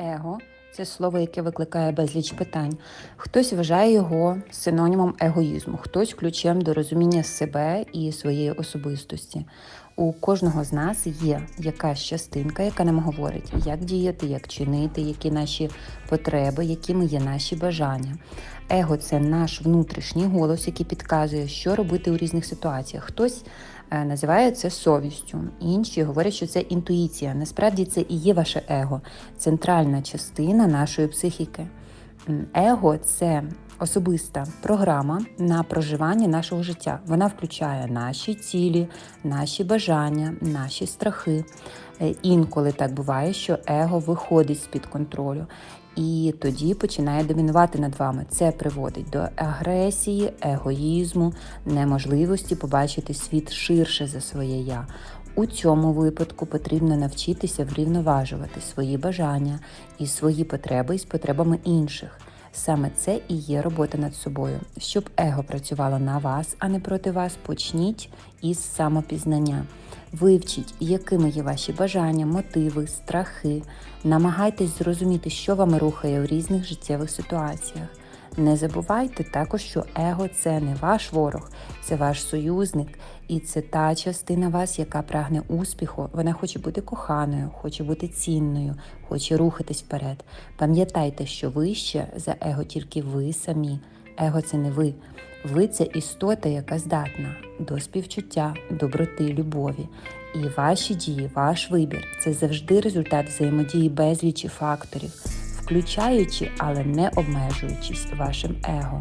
Его це слово, яке викликає безліч питань. Хтось вважає його синонімом егоїзму, хтось ключем до розуміння себе і своєї особистості. У кожного з нас є якась частинка, яка нам говорить, як діяти, як чинити, які наші потреби, якими є наші бажання. Его це наш внутрішній голос, який підказує, що робити у різних ситуаціях. Хтось е, називає це совістю, інші говорять, що це інтуїція. Насправді це і є ваше его, центральна частина нашої психіки. Его це особиста програма на проживання нашого життя. Вона включає наші цілі, наші бажання, наші страхи. Е, Інколи так буває, що его виходить з-під контролю. І тоді починає домінувати над вами. Це приводить до агресії, егоїзму, неможливості побачити світ ширше за своє я. У цьому випадку потрібно навчитися врівноважувати свої бажання і свої потреби із потребами інших. Саме це і є робота над собою. Щоб его працювало на вас, а не проти вас, почніть із самопізнання. Вивчіть, якими є ваші бажання, мотиви, страхи. Намагайтесь зрозуміти, що вами рухає у різних життєвих ситуаціях. Не забувайте також, що его це не ваш ворог, це ваш союзник, і це та частина вас, яка прагне успіху. Вона хоче бути коханою, хоче бути цінною, хоче рухатись вперед. Пам'ятайте, що вище за его тільки ви самі. Его це не ви. Ви це істота, яка здатна до співчуття, доброти, любові. І ваші дії, ваш вибір це завжди результат взаємодії безлічі факторів, включаючи, але не обмежуючись вашим его.